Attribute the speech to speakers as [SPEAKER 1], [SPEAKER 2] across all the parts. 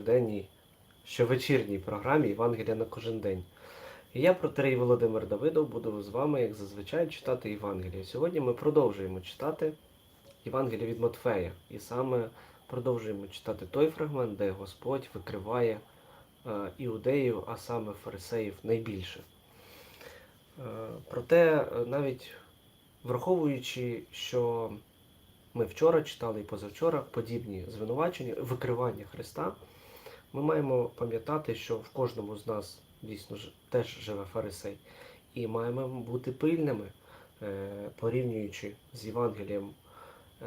[SPEAKER 1] денній щовечірній програмі Євангелія на кожен день. І я, протерей Володимир Давидов, буду з вами, як зазвичай, читати Євангеліє. Сьогодні ми продовжуємо читати Євангеліє від Матфея. І саме продовжуємо читати той фрагмент, де Господь викриває е, іудеїв, а саме фарисеїв найбільше. Е, проте, е, навіть враховуючи, що ми вчора читали і позавчора подібні звинувачення, викривання Христа, ми маємо пам'ятати, що в кожному з нас дійсно теж живе фарисей. І маємо бути пильними, е, порівнюючи з Євангелієм е,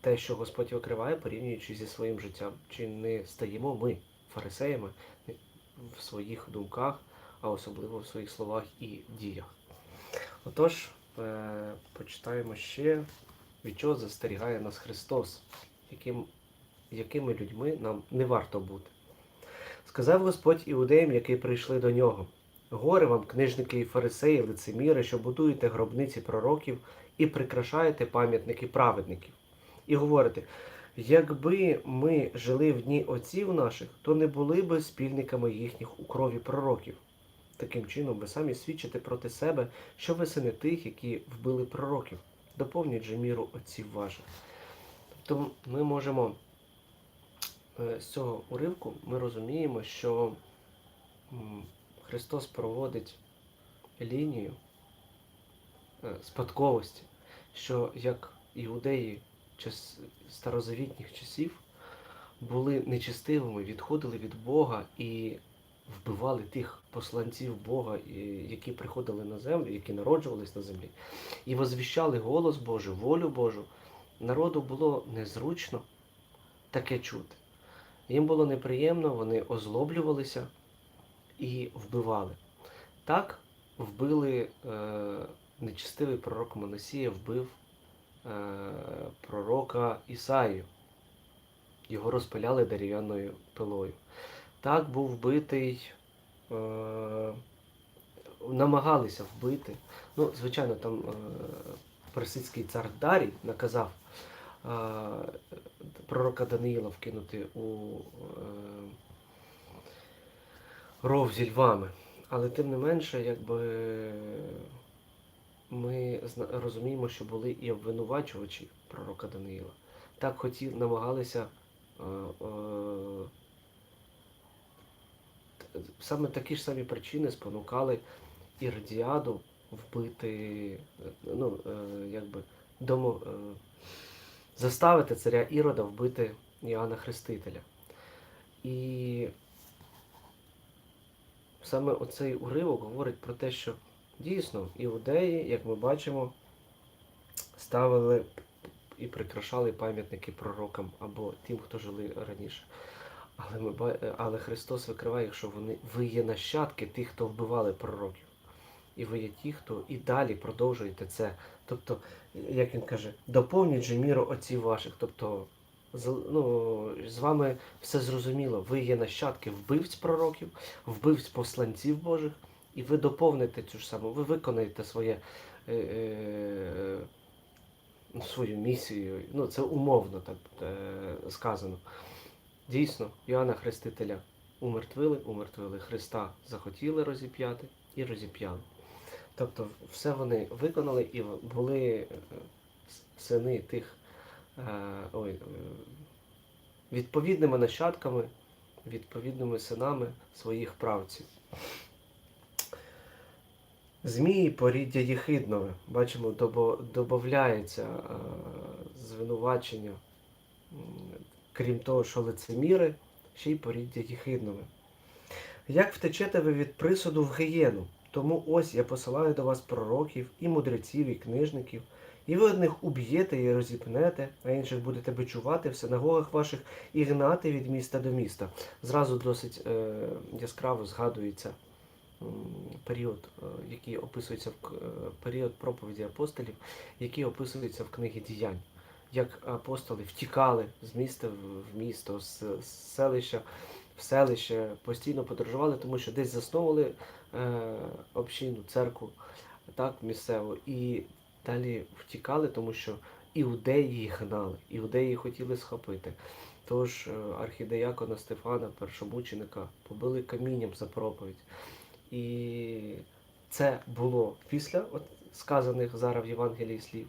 [SPEAKER 1] те, що Господь викриває, порівнюючи зі своїм життям. Чи не стаємо ми фарисеями в своїх думках, а особливо в своїх словах і діях. Отож, е, почитаємо ще, від чого застерігає нас Христос, яким, якими людьми нам не варто бути. Сказав Господь іудеям, які прийшли до нього: Горе вам, книжники і фарисеї, лицеміри, що будуєте гробниці пророків і прикрашаєте пам'ятники праведників. І говорите, якби ми жили в дні отців наших, то не були би спільниками їхніх у крові пророків. Таким чином, ви самі свідчите проти себе, що ви сини тих, які вбили пророків. Доповніть же міру отців ваших. Тобто ми можемо з цього уривку ми розуміємо, що Христос проводить лінію е, спадковості, що як іудеї старозавітніх часів були нечестивими, відходили від Бога і вбивали тих посланців Бога, які приходили на землю, які народжувались на землі, і возвіщали голос Божий, волю Божу. Народу було незручно таке чути. Їм було неприємно, вони озлоблювалися і вбивали. Так вбили е, нечестивий пророк Моносія, вбив е, пророка Ісаїю. Його розпиляли дерев'яною пилою. Так був вбитий, е, намагалися вбити. Ну, звичайно, там е, персидський цар Дарій наказав пророка Даниїла вкинути у е, ров зі львами. Але тим не менше, якби ми розуміємо, що були і обвинувачувачі пророка Даниїла. Так хотів, намагалися е, е, саме такі ж самі причини спонукали Іродіаду вбити, ну, е, якби домо, заставити царя Ірода вбити Іоанна Хрестителя. І саме оцей уривок говорить про те, що дійсно іудеї, як ми бачимо, ставили і прикрашали пам'ятники пророкам або тим, хто жили раніше. Але, ми, але Христос викриває, що вони, ви є нащадки тих, хто вбивали пророків. І ви є ті, хто і далі продовжуєте це. Тобто, як він каже, доповніть же міру отців ваших. Тобто, ну, з вами все зрозуміло. Ви є нащадки вбивць пророків, вбивць посланців Божих, і ви доповните цю ж саму, ви виконаєте своє, е, е, свою місію. Ну, це умовно так е, сказано. Дійсно, Іоанна Хрестителя умертвили, умертвили Христа, захотіли розіп'яти і розіп'яли. Тобто все вони виконали і були е, сини тих е, ой, е, відповідними нащадками, відповідними синами своїх правців. Змії поріддя єхиднове. Бачимо, додається звинувачення, крім того, що лицеміри, ще й поріддя єхиднове. Як втечете ви від присуду в гієну? Тому ось я посилаю до вас пророків, і мудреців, і книжників, і ви одних уб'єте і розіпнете, а інших будете бичувати в синагогах ваших і гнати від міста до міста. Зразу досить е, яскраво згадується період, е, який описується в е, період проповіді апостолів, який описується в книгі діянь. Як апостоли втікали з міста в- місто, з, селища в селище, постійно подорожували, тому що десь засновували общину, церкву так, місцеву, і далі втікали, тому що іудеї їх гнали, іудеї хотіли схопити. Тож е, архідеякона Стефана, першомученика, побили камінням за проповідь. І це було після от сказаних зараз в Євангелії слів,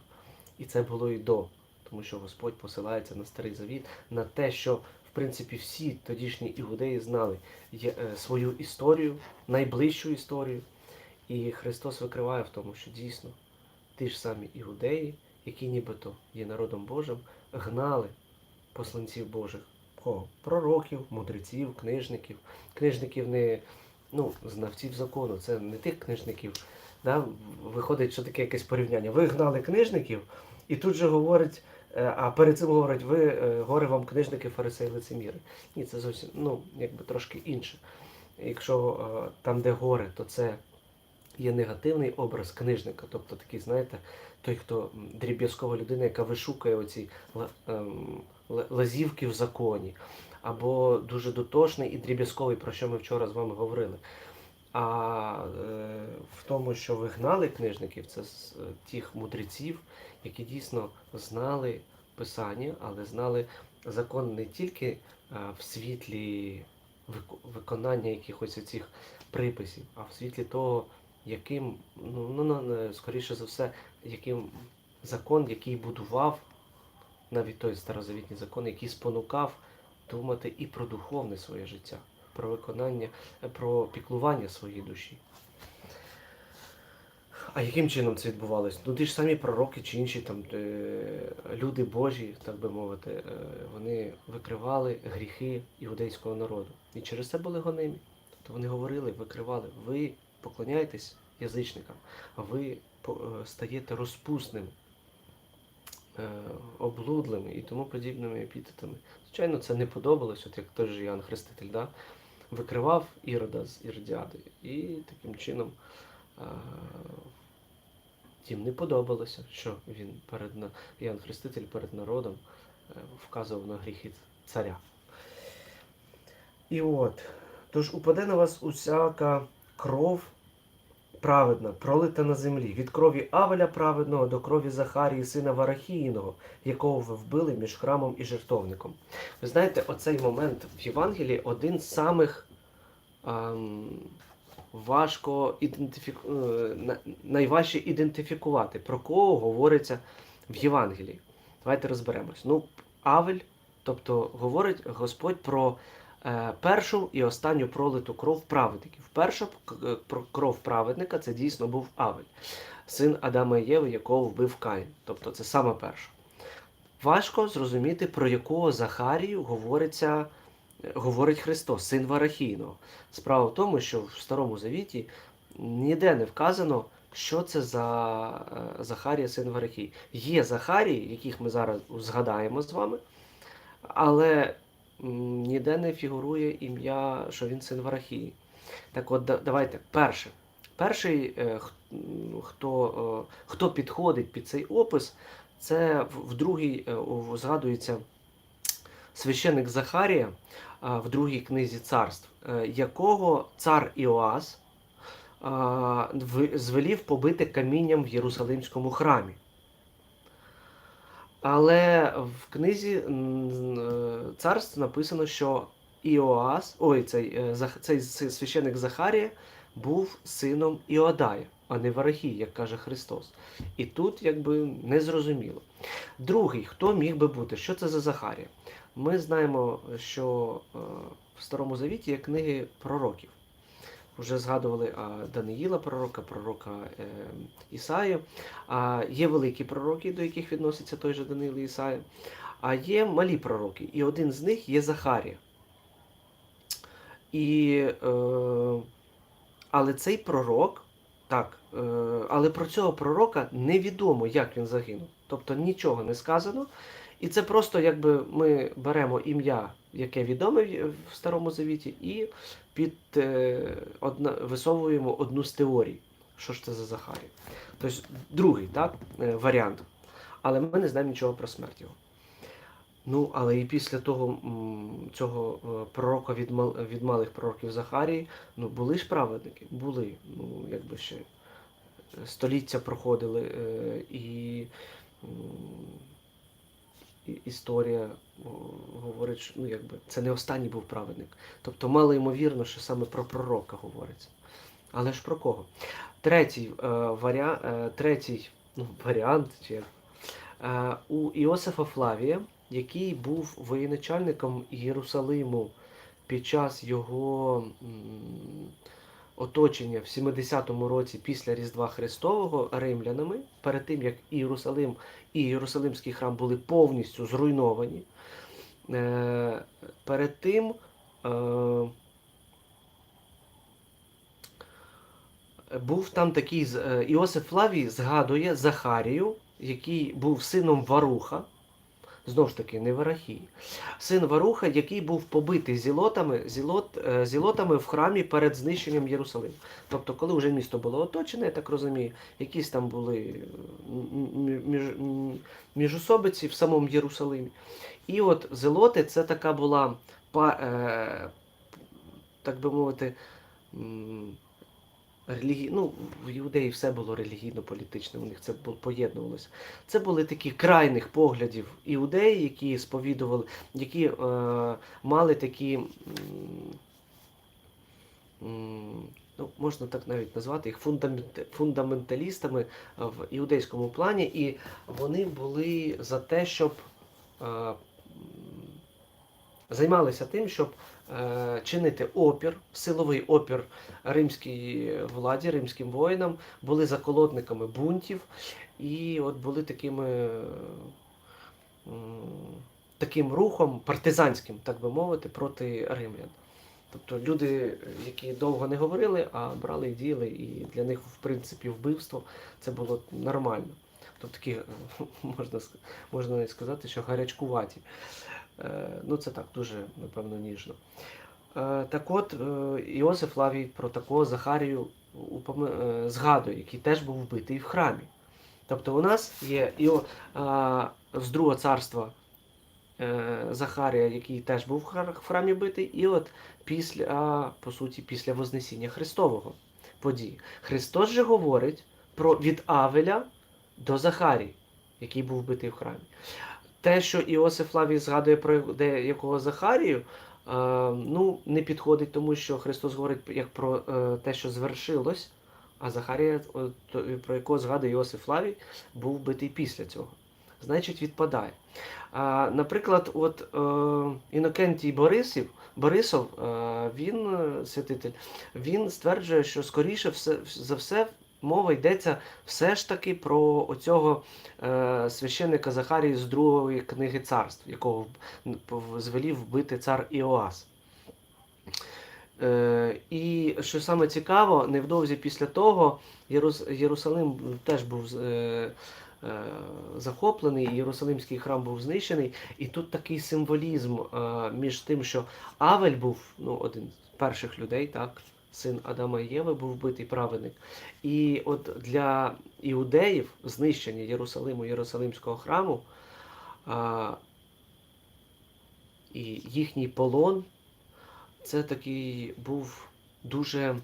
[SPEAKER 1] і це було і до, тому що Господь посилається на старий завіт, на те, що в принципі всі тодішні іудеї знали е, свою історію, найближчу історію. І Христос викриває в тому, що дійсно ті ж самі іудеї, які нібито є народом Божим, гнали посланців Божих. Кого? Пророків, мудреців, книжників. Книжників не ну, знавців закону, це не тих книжників. Да? Виходить, що таке якесь порівняння. Ви гнали книжників, і тут же говорить, а перед цим говорить, ви е, горе вам книжники, фарисеї, лицеміри. Ні, це зовсім ну, якби трошки інше. Якщо е, там, де горе, то це є негативний образ книжника, тобто такий, знаєте, той, хто дріб'язкова людина, яка вишукує оці ем, лазівки в законі, або дуже дотошний і дріб'язковий, про що ми вчора з вами говорили. А е, в тому, що ви гнали книжників, це з е, тих мудреців, які дійсно знали Писання, але знали закон не тільки е, в світлі вик- виконання якихось цих приписів, а в світлі того, яким, ну, ну, ну, не- скоріше за все, яким закон, який будував навіть той старозавітній закон, який спонукав думати і про духовне своє життя, про виконання, про піклування своєї душі. А яким чином це відбувалося? Ну, ті ж самі пророки чи інші там е, люди Божі, так би мовити, е, вони викривали гріхи іудейського народу. І через це були гонимі. Тобто вони говорили, викривали, ви поклоняєтесь язичникам, ви е, стаєте розпусними, е, облудлими і тому подібними епітетами. Звичайно, це не подобалось, от як же Іоанн Хреститель, да? Викривав Ірода з Іродіади. І таким чином їм не подобалося, що він перед Ян Хреститель перед народом е, вказував на гріхи царя. І от, тож упаде на вас усяка кров праведна, пролита на землі, від крові Авеля праведного до крові Захарії, сина Варахіїного, якого ви вбили між храмом і жертовником. Ви знаєте, оцей момент в Євангелії один з самих ем, важко ідентифіку... е, найважче ідентифікувати, про кого говориться в Євангелії. Давайте розберемось. Ну, Авель, тобто говорить Господь про першу і останню пролиту кров праведників. Перша е, кров праведника це дійсно був Авель, син Адама і Єви, якого вбив Каїн. Тобто це саме перша. Важко зрозуміти, про якого Захарію говориться, е, говорить Христос, син Варахійного. Справа в тому, що в Старому Завіті ніде не вказано, що це за е, Захарія, син Варахій. Є Захарії, яких ми зараз згадаємо з вами, але ніде не фігурує ім'я, що він син Варахії. Так от, давайте, перше. Перший, е, хто, е, хто підходить під цей опис, це в, другій е, згадується священик Захарія в другій книзі царств, якого цар Іоас звелів побити камінням в Єрусалимському храмі. Але в книзі е, царств написано, що Іоас, ой, цей, е, цей священик Захарія був сином Іодая, а не Варахій, як каже Христос. І тут якби незрозуміло. Другий, хто міг би бути? Що це за Захарія? Ми знаємо, що е, в Старому Завіті є книги пророків. Вже згадували а, Даниїла пророка, пророка е, Ісая. А є великі пророки, до яких відноситься той же Даниїл і Ісая. А є малі пророки, і один з них є Захарія. І, е, але цей пророк, так, е, але про цього пророка невідомо, як він загинув. Тобто нічого не сказано. І це просто якби ми беремо ім'я, яке відоме в Старому Завіті, і під е, одна, висовуємо одну з теорій. Що ж це за Захарія? Тобто другий так, е, варіант. Але ми не знаємо нічого про смерть його. Ну, але і після того цього е, пророка від, мал, від малих пророків Захарії, ну були ж праведники, були. Ну, якби ще століття проходили, е, і- історія говорить, що ну, якби, це не останній був праведник. Тобто мало ймовірно, що саме про пророка говориться. Але ж про кого? Третій, е, варіа... е, третій ну, варіант чи е, у Іосифа Флавія, який був воєначальником Єрусалиму під час його м, оточення в 70-му році після Різдва Христового римлянами, перед тим як Ієрусалим і Єрусалимський храм були повністю зруйновані. Е, перед тим е, був там такий е, Іосиф Флавій згадує Захарію, який був сином Варуха. Знову ж таки, не Варахій. Син Варуха, який був побитий зілотами, зілот, е, зілотами в храмі перед знищенням Єрусалиму. Тобто, коли вже місто було оточене, я так розумію, якісь там були е, між, міжособиці в самому Єрусалимі. І от зелоти це така була, е, так би мовити, м, релігі... ну, в іудеї все було релігійно-політичне, у них це поєднувалося. Це були такі крайних поглядів іудеї, які сповідували, які е, мали такі. Ну, можна так навіть назвати їх фундамент- фундаменталістами в іудейському плані, і вони були за те, щоб е, займалися тим, щоб е, чинити опір, силовий опір римській владі, римським воїнам, були заколотниками бунтів і от були такими таким рухом партизанським, так би мовити, проти римлян. Тобто люди, які довго не говорили, а брали і діяли, і для них, в принципі, вбивство це було нормально. Тобто такі, можна, можна сказати, що гарячкуваті. Е, Ну, це так, дуже, напевно, ніжно. Е, Так от, е, Іосиф Лавій про такого Захарію згадує, який теж був вбитий в храмі. Тобто у нас є Іо, з другого царства Захарія, який теж був в храмі битий, і от після, по суті, після Вознесіння Христового події. Христос же говорить про від Авеля до Захарії, який був вбитий в храмі. Те, що Іосиф Лавій згадує про деякого Захарію, е, ну, не підходить, тому що Христос говорить як про е, те, що звершилось, а Захарія, о, про якого згадує Іосиф Лавій, був вбитий після цього. Значить, відпадає. А, наприклад, от е, Інокентій Борисів, Борисов, е, він, е, святитель, він стверджує, що скоріше все, за все мова йдеться все ж таки про оцього е, священника Захарії з другої книги царств, якого звелів вбити цар Іоас. Е, і що саме цікаво, невдовзі після того Єрус, Єрусалим теж був е, е, захоплений, Єрусалимський храм був знищений. І тут такий символізм е, між тим, що Авель був ну, один з перших людей, так, син Адама і Єви був вбитий праведник. І от для іудеїв знищення Єрусалиму, Єрусалимського храму а, і їхній полон це такий був дуже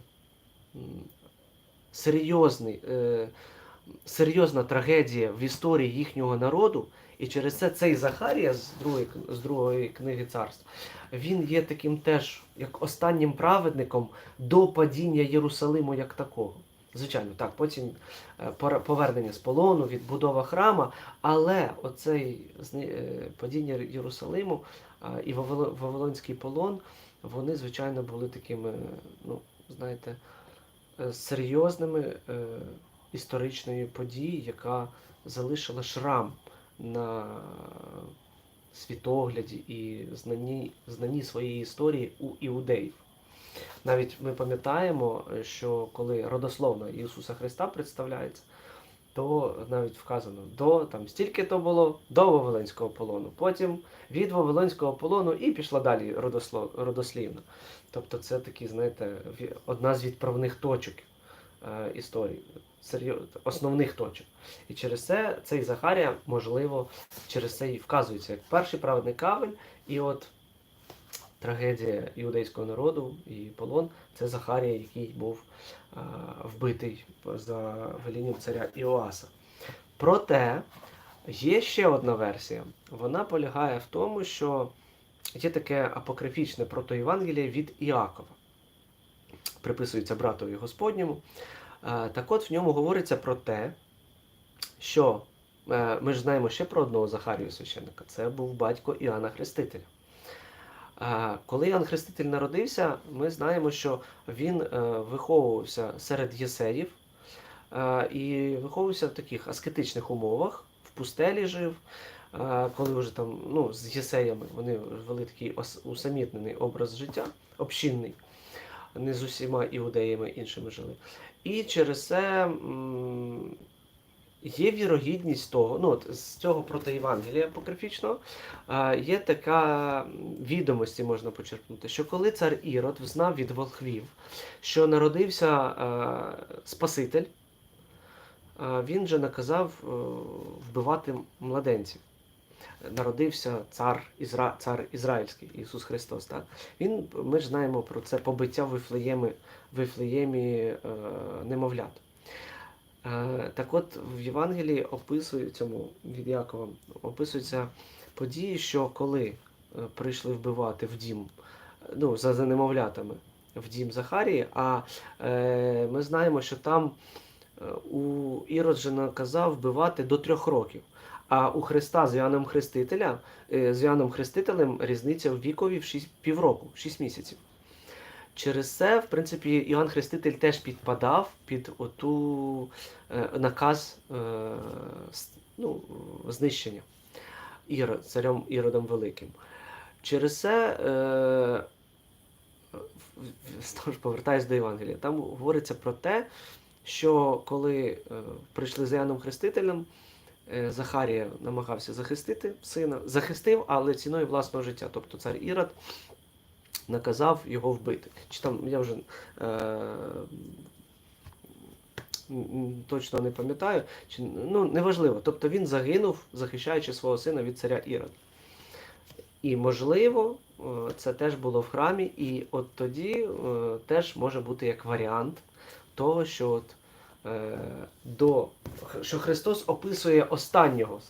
[SPEAKER 1] серйозний, е, серйозна трагедія в історії їхнього народу. І через це цей Захарія з другої, з другої книги царств, він є таким теж як останнім праведником до падіння Єрусалиму як такого. Звичайно, так, потім е, повернення з полону, відбудова храма, але оцей е, падіння Єрусалиму і Вавило- Вавилонський полон, вони, звичайно, були такими, ну, знаєте, е, серйозними історичної події, яка залишила шрам на світогляді і знанні, знанні своєї історії у іудеїв. Навіть ми пам'ятаємо, що коли родословна Ісуса Христа представляється, то навіть вказано до там стільки то було до Вавилонського полону. Потім від Вавилонського полону і пішла далі родослов, родослівна. Тобто це такі, знаєте, одна з відправних точок е, історії, основних точок. І через це цей Захарія, можливо, через це і вказується як перший праведник Авель, і от трагедія іудейського народу і полон це Захарія, який був а, вбитий за велінням царя Іоаса. Проте Є ще одна версія. Вона полягає в тому, що є таке апокрифічне протоєвангеліє від Іакова. Приписується братові Господньому. Так от в ньому говориться про те, що е, ми ж знаємо ще про одного Захарію священника. Це був батько Іоанна Хрестителя. Коли Іоанн Хреститель народився, ми знаємо, що він е, виховувався серед єсеїв і виховувався в таких аскетичних умовах, в пустелі жив. Коли вже там ну, з єсеями вони вели такий усамітнений образ життя, общинний, не з усіма іудеями іншими жили. І через це є вірогідність того, ну от з цього протоєвангелія апокрифічного, є така відомості, можна почерпнути, що коли цар Ірод взнав від волхвів, що народився Спаситель, він же наказав е, вбивати младенців. Народився цар, Ізра... цар Ізраїльський, Ісус Христос. Так? Він, ми ж знаємо про це побиття в Вифлеємі, Вифлеємі е, немовлят. Е, так от в Євангелії описує цьому від Якова описуються події, що коли е, прийшли вбивати в дім, ну, за, за немовлятами в дім Захарії, а е, ми знаємо, що там е, у Ірод же наказав вбивати до трьох років. А у Христа з Іоанном Хрестителя, е, з Іоанном Хрестителем різниця в вікові в 6, півроку, 6 місяців. Через це, в принципі, Іоанн Хреститель теж підпадав під оту е, наказ е, ну, знищення Ірод, царем Іродом Великим. Через це, знову ж повертаюсь до Євангелія, там говориться про те, що коли прийшли з Іоанном Хрестителем, Захарія намагався захистити сина, захистив, але ціною власного життя. Тобто цар Ірод наказав його вбити. Чи там я вже е, точно не пам'ятаю, чи, ну неважливо. Тобто він загинув, захищаючи свого сина від царя Ірода. І можливо, е, це теж було в храмі, і от тоді е, теж може бути як варіант того, що от, е, до, що Христос описує останнього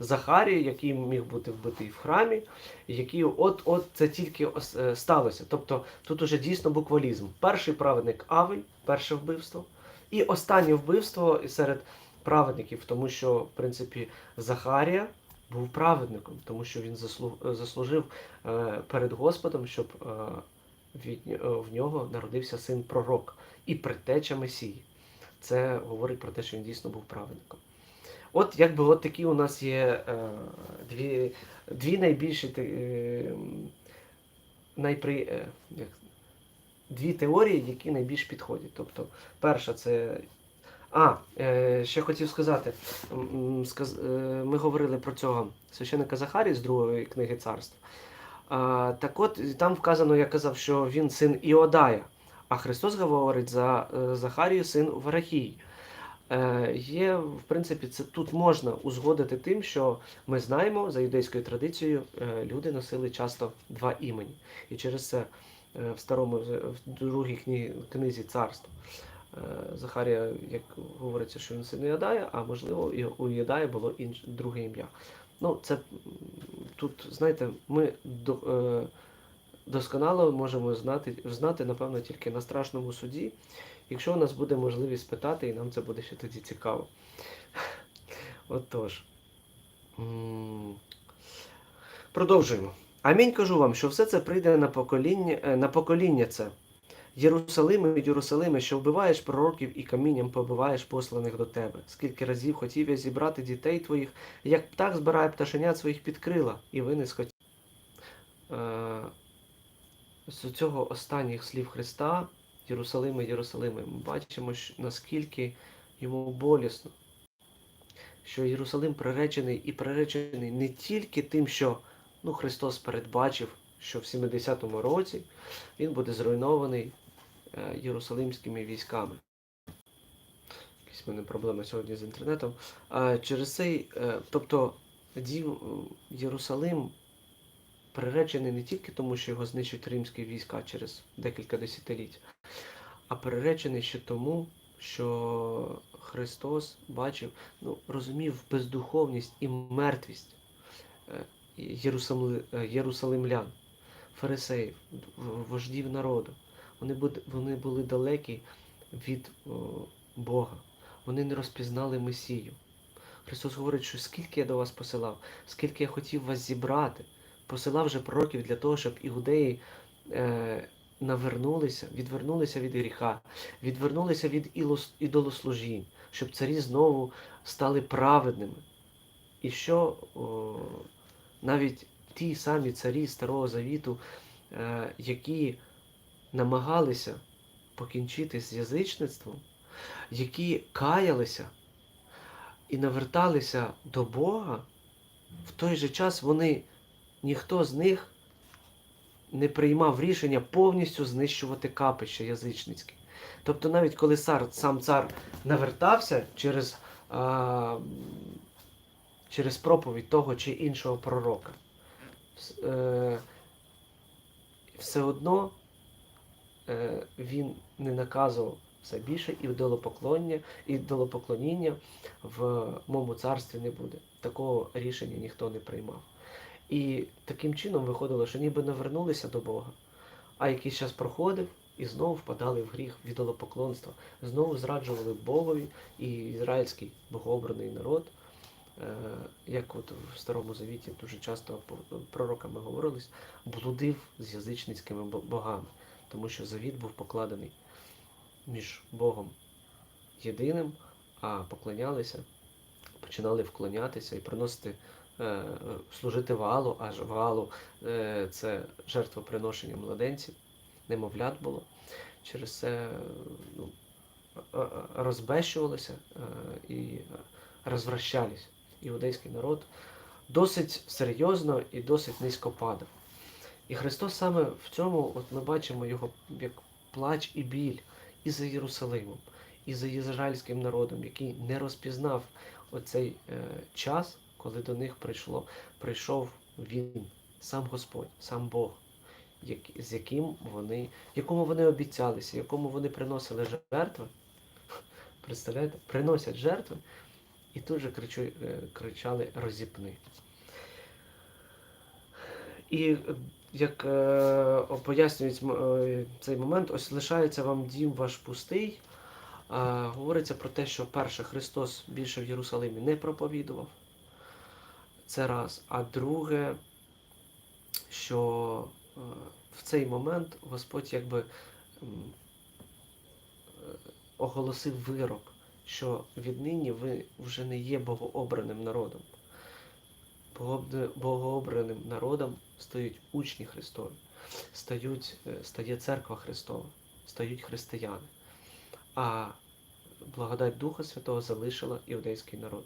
[SPEAKER 1] Захарію, який міг бути вбитий в храмі, який от-от це тільки е, сталося. Тобто тут уже дійсно буквалізм. Перший праведник Авель, перше вбивство, і останнє вбивство серед праведників, тому що, в принципі, Захарія був праведником, тому що він заслужив е, перед Господом, щоб е, е, в нього народився син пророк і предтеча Месії. Це говорить про те, що він дійсно був праведником. От якби от такі у нас є е, дві, дві найбільші е, найпри, е, як, дві теорії, які найбільш підходять. Тобто, перша це. А, е, ще хотів сказати, сказ, е, ми говорили про цього священика Захарії з другої книги царства. А, так от там вказано, я казав, що він син Іодая, а Христос говорить за е, Захарію, син Варахії. Е, є, в принципі, це тут можна узгодити тим, що ми знаємо за юдейською традицією, е, люди носили часто два імені. І через це в старому в другій кні- книзі царства Захарія, як говориться, що він син Іодая, а можливо, і у Іодая було інше друге ім'я. Ну, це тут, знаєте, ми до, досконало можемо знати, знати, напевно, тільки на страшному суді, якщо у нас буде можливість спитати, і нам це буде ще тоді цікаво. Отож. Продовжуємо. Амінь кажу вам, що все це прийде на покоління, е, на покоління це. Єрусалиме, Єрусалиме, що вбиваєш пророків і камінням побиваєш посланих до тебе. Скільки разів хотів я зібрати дітей твоїх, як птах збирає пташенят своїх під крила, і ви не схотіли. Е, з цього останніх слів Христа, Єрусалиме, Єрусалиме, ми бачимо, наскільки йому болісно, що Єрусалим приречений і приречений не тільки тим, що ну, Христос передбачив, що в 70-му році він буде зруйнований е, єрусалимськими військами. Якісь мене проблеми сьогодні з інтернетом. А через цей, е, тобто дім е, Єрусалим приречений не тільки тому, що його знищать римські війська через декілька десятиліть, а приречений ще тому, що Христос бачив, ну, розумів бездуховність і мертвість е, е, єрусалимлян, фарисеїв, вождів народу. Вони, вони були далекі від Бога. Вони не розпізнали Месію. Христос говорить, що скільки я до вас посилав, скільки я хотів вас зібрати, посилав же пророків для того, щоб іудеї е, навернулися, відвернулися від гріха, відвернулися від ідолослужінь, щоб царі знову стали праведними. І що о, навіть ті самі царі Старого Завіту, е, які намагалися покінчити з язичництвом, які каялися і наверталися до Бога, в той же час вони, ніхто з них не приймав рішення повністю знищувати капище язичницьке. Тобто навіть коли цар, сам цар навертався через, а, через проповідь того чи іншого пророка, е, все одно е, він не наказував все більше ідолопоклоніння в моєму царстві не буде. Такого рішення ніхто не приймав. І таким чином виходило, що ніби навернулися до Бога, а якийсь час проходив і знову впадали в гріх від ідолопоклонства, знову зраджували Богові і ізраїльський богообраний народ. е, Як от в Старому Завіті дуже часто пророками говорилось, блудив з язичницькими богами, тому що завіт був покладений між Богом єдиним, а поклонялися, починали вклонятися і приносити, служити Ваалу, аж Ваалу е, це жертвоприношення младенців, немовлят було. Через це е, ну, е, е, розбещувалися е, і розвращались. Іудейський народ досить серйозно і досить низько падав. І Христос саме в цьому, от ми бачимо його як плач і біль і за Єрусалимом, і за ізраїльським народом, який не розпізнав оцей е, час, коли до них прийшло, прийшов він, сам Господь, сам Бог, як, з яким вони, якому вони обіцялися, якому вони приносили жертви. Представляєте? Приносять жертви і тут же кричу, е, кричали розіпни. І е, як е, пояснюють е, цей момент, ось лишається вам дім ваш пустий. А, говориться про те, що перше Христос більше в Єрусалимі не проповідував. Це раз. А друге, що е, в цей момент Господь якби е, оголосив вирок, що віднині ви вже не є богообраним народом. Богообраним народом стають учні Христові, стають, е, стає церква Христова, стають християни. А благодать Духа Святого залишила іудейський народ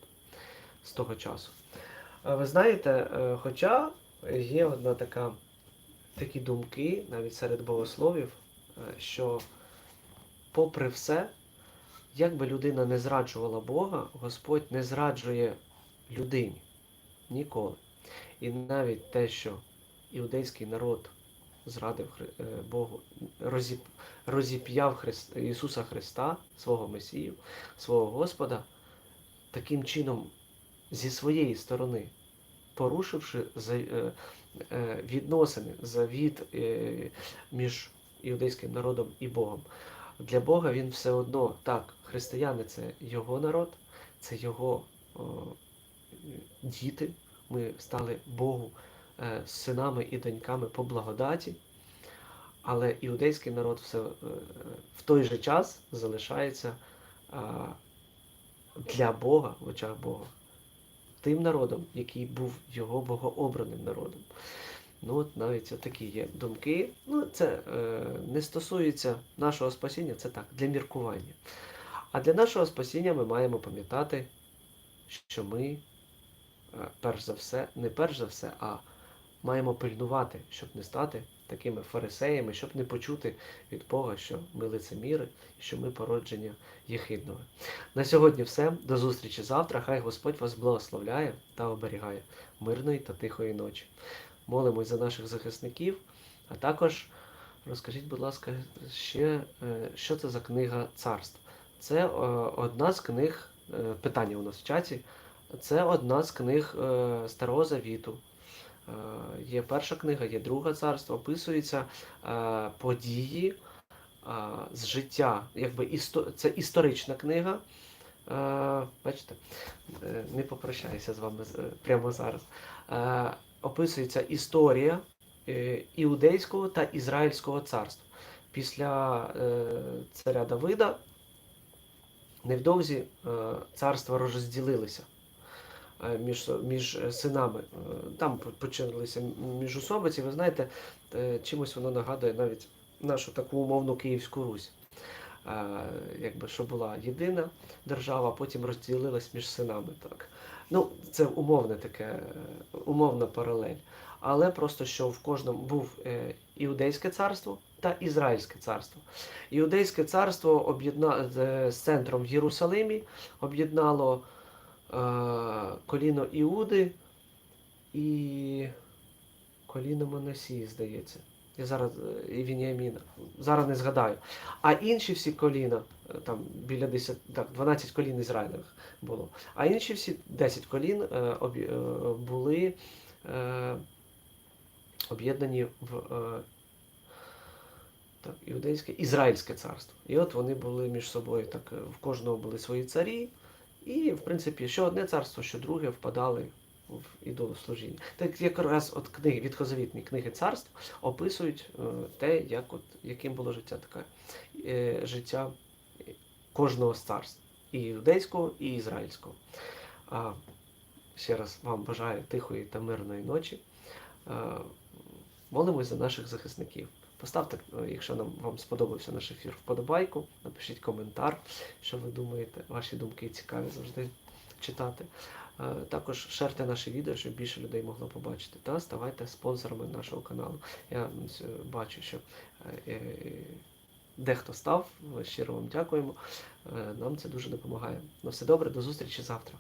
[SPEAKER 1] з того часу. А Ви знаєте, е, хоча є одна така, такі думки, навіть серед богословів, е, що попри все, як би людина не зраджувала Бога, Господь не зраджує людині ніколи. І навіть те, що іудейський народ зрадив е, Богу, розіп'яв Христ, Ісуса Христа, свого Месію, свого Господа, таким чином зі своєї сторони, порушивши е, е, відносини, завіт е, між іудейським народом і Богом. Для Бога він все одно так, християни це його народ, це його діти. Ми стали Богу синами і доньками по благодаті. Але іудейський народ все в той же час залишається для Бога, в очах Бога, тим народом, який був його богообраним народом. Ну от навіть такі є думки. Ну, це е, не стосується нашого спасіння, це так, для міркування. А для нашого спасіння ми маємо пам'ятати, що ми, е, перш за все, не перш за все, а маємо пильнувати, щоб не стати такими фарисеями, щоб не почути від Бога, що ми лицеміри і що ми породження єхидного. На сьогодні все. До зустрічі завтра. Хай Господь вас благословляє та оберігає мирної та тихої ночі. Молимось за наших захисників, а також розкажіть, будь ласка, ще, е, що це за книга царств. це е, одна з книг, е, питання у нас в чаті. Це одна з книг Старого Завіту. Е, Є перша книга, є друге царство, описуються е, події е, з життя. Якби. Це історична книга. Бачите, не попрощаюся з вами прямо зараз. Описується історія Іудейського та Ізраїльського царства. Після царя Давида невдовзі царства розділилися між, між синами. Е, Там почалися міжусобиці. Ви знаєте, е, чимось воно нагадує навіть нашу таку умовну Київську Русь. Е, Якби що була єдина держава, потім розділилась між синами. Так. Ну, це умовне таке, е, умовна паралель. Але просто що в кожному був е, іудейське царство та Ізраїльське царство. Іудейське царство об'єдна... з центром в Єрусалимі об'єднало е, коліно Іуди і коліно Моносії, здається. І зараз е, і Вініаміна. Зараз не згадаю. А інші всі коліна, е, там біля 10, так, 12 колін Ізраїлевих було. А інші всі 10 колін е, е, були е, об'єднані в е, так, іудейське, ізраїльське царство. І от вони були між собою, так, е, в кожного були свої царі, і, в принципі, що одне царство, що друге впадали в ідолослужіння. Так якраз от книги, відхозавітні книги царств описують е, те, як от, яким було життя таке, е, життя кожного з царств, і іудейського, і ізраїльського. А, ще раз вам бажаю тихої та мирної ночі. Е, Молимось за наших захисників. Поставте, е, якщо нам вам сподобався наш ефір, вподобайку, напишіть коментар, що ви думаєте. Ваші думки цікаві завжди читати. Е, Також шерте наше відео, щоб більше людей могло побачити. Та ставайте спонсорами нашого каналу. Я бачу, що е, е, дехто став. Щиро вам дякуємо. Е, Нам це дуже допомагає. На все добре, до зустрічі завтра.